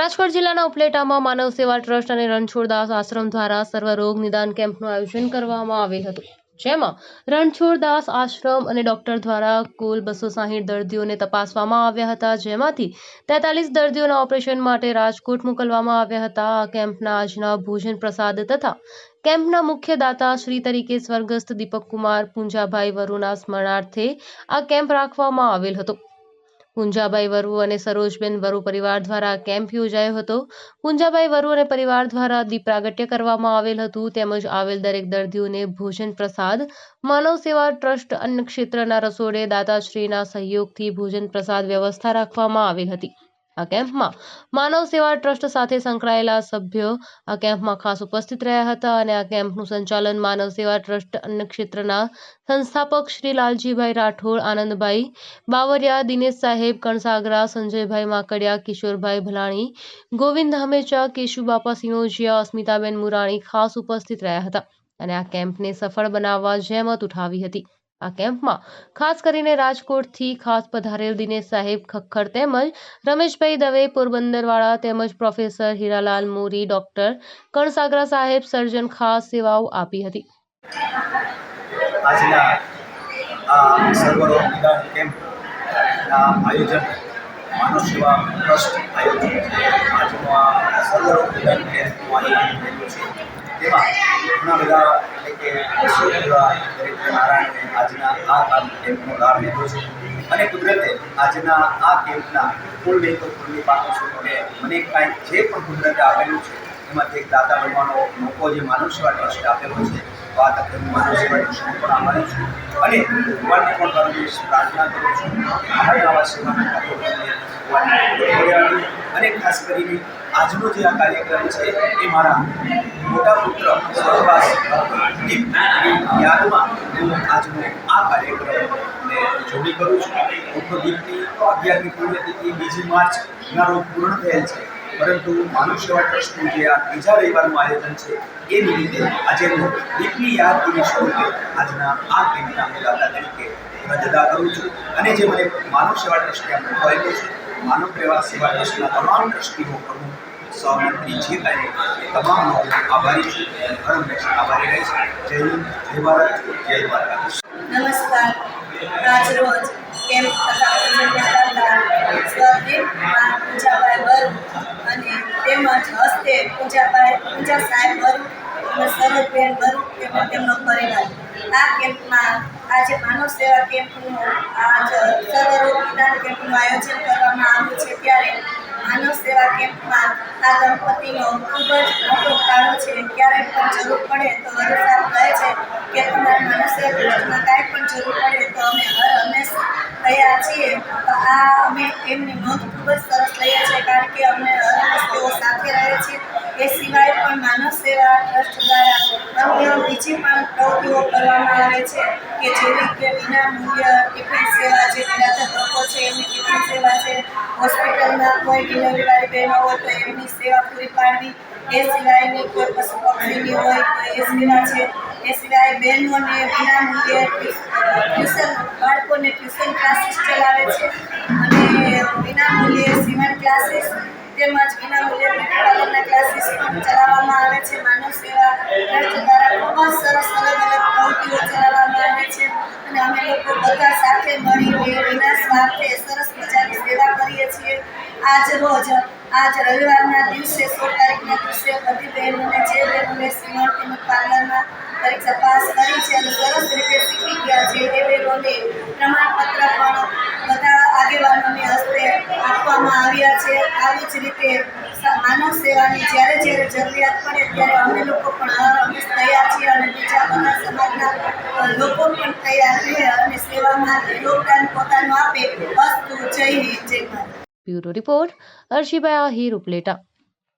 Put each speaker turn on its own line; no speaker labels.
રાજકોટ જિલ્લાના ઉપલેટામાં માનવ સેવા ટ્રસ્ટ અને રણછોડદાસ આશ્રમ દ્વારા સર્વરોગ નિદાન કેમ્પનું આયોજન કરવામાં આવેલ હતું, જેમાં રણછોડદાસ આશ્રમ અને ડોક્ટર દ્વારા કુલ બસો સાહીઠ દર્દીઓને તપાસવામાં આવ્યા હતા, જેમાંથી તેતાલીસ દર્દીઓના ઓપરેશન માટે રાજકોટ મોકલવામાં આવ્યા હતા. આ કેમ્પના આજના ભોજન પ્રસાદ તથા કેમ્પના મુખ્ય દાતા શ્રી તરીકે સ્વર્ગસ્થ દીપકકુમાર પૂંજાભાઈ વરુના સ્મરણાર્થે આ કેમ્પ રાખવામાં આવેલ હતો. પુંજાભાઈ વરુ અને સરોજબેન વરુ પરિવાર દ્વારા કેમ્પ યોજાયો હતો. પુંજાભાઈ વરુ અને પરિવાર દ્વારા દીપ પ્રાગટ્ય કરવામાં આવેલ હતું. તેમજ આવેલ દરેક દર્દીઓને ભોજન પ્રસાદ, માનવ સેવા ટ્રસ્ટ અન્ન ક્ષેત્રના રસોડે દાતાશ્રીના સહયોગથી ભોજન પ્રસાદ વ્યવસ્થા રાખવામાં આવેલ હતી. આ કેમ્પમાં માનવ સેવા ટ્રસ્ટ સાથે સંકળાયેલા સભ્યો આ કેમ્પમાં ખાસ ઉપસ્થિત રહ્યા હતા અને આ કેમ્પનું સંચાલન માનવ સેવા ટ્રસ્ટ અન્ન ક્ષેત્રના સંસ્થાપક શ્રી લાલજીભાઈ રાઠોડ, આનંદભાઈ બાવરિયા, દિનેશ સાહેબ, કણસાગરા, સંજયભાઈ માકડિયા, કિશોરભાઈ ભલાણી, ગોવિંદ હમેચા, કેશુબાપા સિનોજિયા, અસ્મિતાબેન મુરાણી ખાસ ઉપસ્થિત રહ્યા હતા અને આ કેમ્પને સફળ બનાવવા જહેમત ઉઠાવી હતી. આ કેમ્પમાં ખાસ કરીને રાજકોટથી ખાસ પધારેલ દિનેશ સાહેબ ખખ્ખર તેમજ રમેશભાઈ દવે, પોરબંદરવાળા તેમજ પ્રોફેસર હીરાલાલ મોરી, ડોક્ટર કણસાગરા સાહેબ, સર્જન ખાસ સેવાઓ આપી હતી.
ઘણા બધા એટલે કે નારાયણે આજના આ કામ કેમ્પનો લાભ લીધો છે. અને કુદરતે આજના આ કેમ્પના કુલ નહીં તો પાકો પાંચસો અને મને કાંઈ જે પણ કુદરતે આપેલું છે, એમાંથી એક દાતા બનવાનો મોકો જે માનવ સેવા આપેલો છે વાત હું માનવ સેવા ટ્રસ્ટને પણ આભારી છું. અને ભગવાનને પણ દિવસ પ્રાર્થના કરું છું. આવા સેવાના કાર્યો અને ખાસ કરીને આજનો જે આ કાર્યક્રમ છે, એ મારા મોટા પુત્ર સ્વર્ગવાસ યાદમાં હું આજનો આ કાર્યક્રમને જોડી કરું છું. પુત્ર દીપની અગિયારમી પુણ્યતિથિ બીજી માર્ચના રોજ પૂર્ણ થયેલ છે. પરંતુ માનવ સેવા ટ્રસ્ટનું જે આ ત્રીજા રવિવારનું આયોજન છે, એ નિમિત્તે આજે હું દીપની યાદ દિવસ આજના આ કેમ્પના મુલાકાત તરીકે ફરજ જુદા કરું છું. અને જે મને માનવ સેવા ટ્રસ્ટે આ મોકો છે, માનવ સેવા સેવા ટ્રસ્ટના તમામ ટ્રસ્ટીઓ પ્રમુખ, સહમંત્રી તમામનો આભારી છું હર હંમેશા આભારી રહીશ જય હિન્દ, જય ભારત, જય દ્વારકાધીશ.
નમસ્કાર. આજરોજ કેમ્પ તથા પૂજાભાઈ વરુ અને તેમજ હસ્તે પૂજાભાઈ પૂજા સાહેબ વરુ અને સરોજબેન વરુ તેમજ તેમનો પરિવાર. આ કેમ્પમાં આજે માનવ સેવા કેમ્પનું આજ સર્વરોગ કેમ્પનું આયોજન કરવામાં આવ્યું છે. ત્યારે માનવ સેવા કેમ્પમાં આ દંપતીનો ખૂબ જ મોટો ફાળો છે. ક્યારેય પણ જરૂર પડે તો વરુ સાહેબ કહે છે કે તમારા માનવ સેવા કેમ્પમાં કાંઈ પણ જરૂર પડે તો અમે હર હંમેશ તૈયાર છીએ. તો આ અમે એમની નોંધ ખૂબ જ સરસ લઈએ છીએ કારણ કે અમને હર હંમેશ તેઓ સાથે રહે છે. એ સિવાય પણ માનવ સેવા ટ્રસ્ટ દ્વારા અન્ય બીજી પણ પ્રવૃત્તિઓ કરવામાં આવે છે, કે જેવી કે વિના મૂલ્ય ટિફિન સેવા જે નિરાધાર લોકો છે, એમની ટિફિન સેવા છે, હોસ્પિટલમાં કોઈ ડિલિવરીવાળી બહેનો હોય તો એમની સેવા પૂરી પાડવી, એ સિવાયની કોઈ પશુ પક્ષીની હોય તો એ સેવા છે. એ સિવાય બહેનોને વિના મૂલ્યે ટ્યુશન, બાળકોને ટ્યુશન ક્લાસીસ ચલાવે છે અને વિના મૂલ્યે સીવણ ક્લાસીસ તેમજ વિના મૂલ્યે બ્યુટી ક્લાસીસ સરસ અલગ અલગ પ્રવૃત્તિઓ ચલાવવામાં આવે છે. અને અમે લોકો બધા સાથે મળીને વિના સ્વાર્થે સરસ મજાની સેવા કરીએ છીએ. આજ રોજ, આજ રવિવારના દિવસે, સોળ તારીખના દિવસે બધી બહેનોને, જે બહેનોને સીવણ તેમજ પાર્લરમાં પરીક્ષા પાસ કરી છે અને સરસ રીતે શીખી ગયા છે. એ બહેનોને પ્રમાણપત્ર પણ આપવામાં આવ્યા છે, આવી જ રીતે માનવ સેવાની જ્યારે જ્યારે જરૂરિયાત પડે ત્યારે અમે લોકો પણ તૈયાર છીએ અને બીજા બધા સમાજના લોકો પણ તૈયાર રહે અને સેવામાં યોગદાન પોતાનું આપે વસ્તુ જય જય Bharat.
Bureau report Arshibhai Ahir Upleta.